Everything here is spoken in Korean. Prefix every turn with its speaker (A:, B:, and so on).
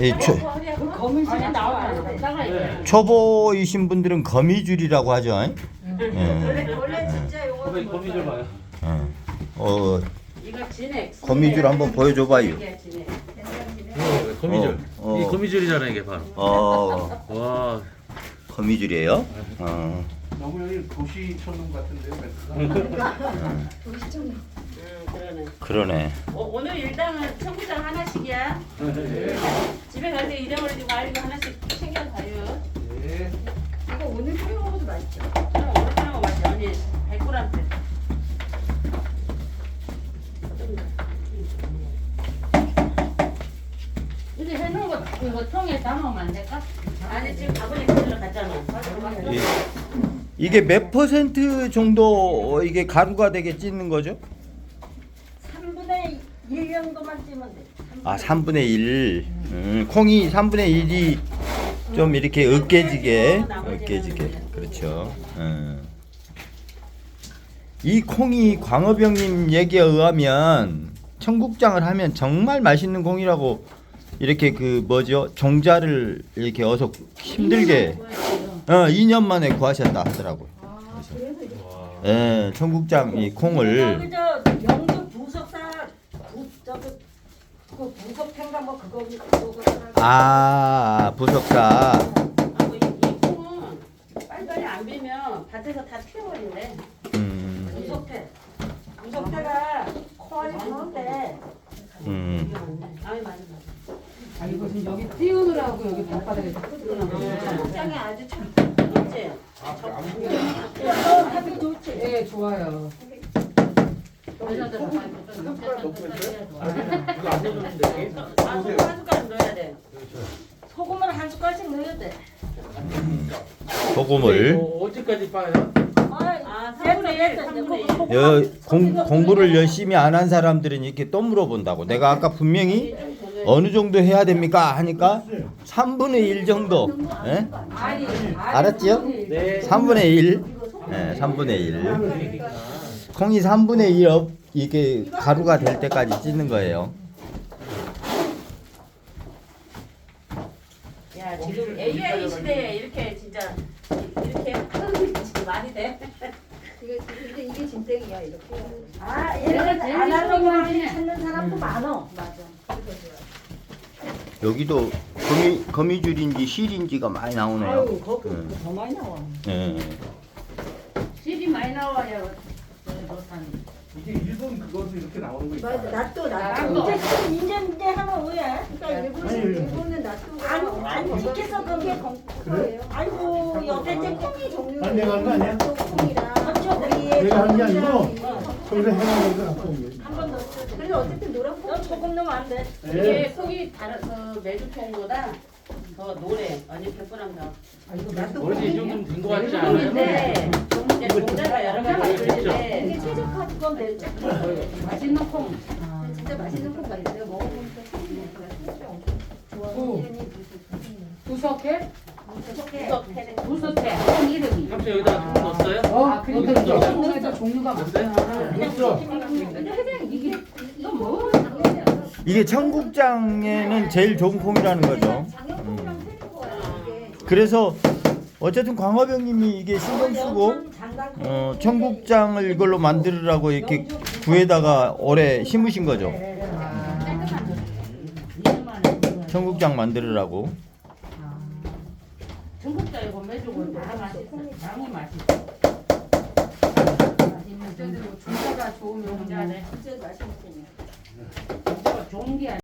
A: 이 초.
B: 나가야
A: 초보이신 분들은 거미줄이라고 하죠. 예.
C: 원래 원래 진짜 용어
D: 거미 거미 좀 봐요.
A: 어, 어,
B: 이거 진액.
A: 거미줄 한번 보여줘봐요.
B: 이게 진액.
D: 이거 거미줄.
A: 어, 어.
D: 이 거미줄이잖아요 이게 바로.
A: 어,
D: 와.
A: 거미줄이에요. 어,
E: 너무 여기 도시 촌놈 같은데요,
B: 음, 그러네.
A: 그러네.
B: 어, 오늘 일당은 청구장 하나씩이야. 집에 갈때 잃어버리지 말고 하나씩 챙겨가요.
E: 네.
C: 이거 오늘 필요한 것도 맛있죠.
B: 저는 오늘 거 맞지? 언니 100g째.
F: 이제 해놓은 거 이거 통에 담으면 안 될까?
B: 아니 지금 바구니 가지러 갔잖아.
A: 이, 이게 몇 퍼센트 정도 이게 가루가 되게 찢는 거죠?
C: 3분의 1 정도만 찌면 돼.
A: 아, 3분의 1. 음, 콩이 3분의 1이 좀 이렇게 으깨지게, 으깨지게. 그렇죠. 음. 이 콩이 광어병님 얘기에 의하면 청국장을 하면 정말 맛있는 콩이라고 이렇게 그 뭐죠 종자를 이렇게 어서 힘들게 어 2년 만에 구하셨다 하더라고요. 그래서 예, 청국장 이 콩을
C: 저 영주 부석사 그 부석팬가 뭐 그거 그거
A: 아 부석사
B: 하고 이, 이 콩은 빨리빨리 안 비면 밭에서 다 튀어버린대.
A: 음,
C: 부석패 부석패가 콩알이 좋은데
A: 음.
B: 아니 맞아 맞아.
F: 아 이거 지금 여기 띄우느라고 여기 발바닥에 다
C: 청국장이 아주 참
B: 그렇지?
C: 너 하기 좋지.
F: 예 좋아요.
B: 아 소금 한 숟가락 넣어야 돼.
C: 소금을 한 숟갈씩 넣어야 돼.
A: 소금을
D: 이거 어디까지 빠요?
B: 아 3분의 1, 3분의 1.
A: 여, 공, 공부를 열심히 안 한 사람들은 이렇게 또 물어본다고. 내가 아까 분명히 어느 정도 해야 됩니까 하니까 3분의 1 정도. 예? 알았지요?
D: 네.
A: 3분의 1. 예, 3분의 1. 콩이 3분의 1 업, 이게 가루가 될 때까지 찢는 거예요.
B: 야 지금 AI 시대에 이렇게 진짜 이렇게 하는 게 지금 말이 돼?
C: 이게 이게 이게 진땡이야 이렇게. 아 얘는
F: 제일
C: 아날로그
F: 좋아하는
C: 방식
F: 애.
C: 찾는 사람도 많어. 맞아.
A: 여기도 거미, 거미줄인지 실인지가 많이 나오네요.
C: 아유 거기
A: 음.
C: 더 많이 나와.
A: 예.
F: 실이 많이 좋다니.
E: 일본 그것도 이렇게 나오는 거 있다.
C: 맞아, 낫도 낫도.
F: 낫도.
C: 이제 지금 이제 하면 왜? 그러니까 일본은 일본은 낫도가 안, 안 찍혀서 그게 건- 그거예요. 아이고 여태 이제 콩이 종류.
E: 아니, 내가 한거 아니야?
C: 낫도 콩이랑 그렇죠.
E: 내가 한게 아니고 거기서 해놓은 거 갖고 온 거지.
C: 한번 넣었어. 그래서 어쨌든 노란 콩 조금 넣으면 안 돼.
B: 이게 속이 다른 그 메주통보다 더 노래 아니 100g 더.
C: 아 이거 낫도
D: 어르신 이
C: 콩이야.
D: 정도면 된거 같지 않아요?
B: 근데 이제 종자가 여러 가지. 있는데
C: 이게 최적화 그건 될
F: 맛있는 콩.
C: 진짜 맛있는 콩 같아. 내가 먹어보니까 콩이 진짜 엄청 좋아.
F: 오.
C: 이름이
F: 구석해?
B: 구석해.
F: 구석해. 콩 이름이.
D: 삼촌 여기다 콩 넣었어요?
F: 아 그러니까
D: 넣었어.
F: 콩에도 종류가 많구나.
C: 근데 회장 이게
F: 이거 뭐?
A: 이게 청국장에는 제일 좋은 콩이라는 거죠.
C: 장영콩이랑 틀린 거야. 이게.
A: 그래서 어쨌든 광어병님이 이게 신경 쓰고 어, 청국장을 이걸로 만들으라고 이렇게 구에다가 오래 심으신 거죠. 청국장 만들으라고.
F: 중국자 이거 매주고 다 맛있어. 양이 맛있어. 맛있는 종자가 좋은 종자네.
C: 진짜 맛있는 콩이야.
F: 종자가 좋은 게 아니야.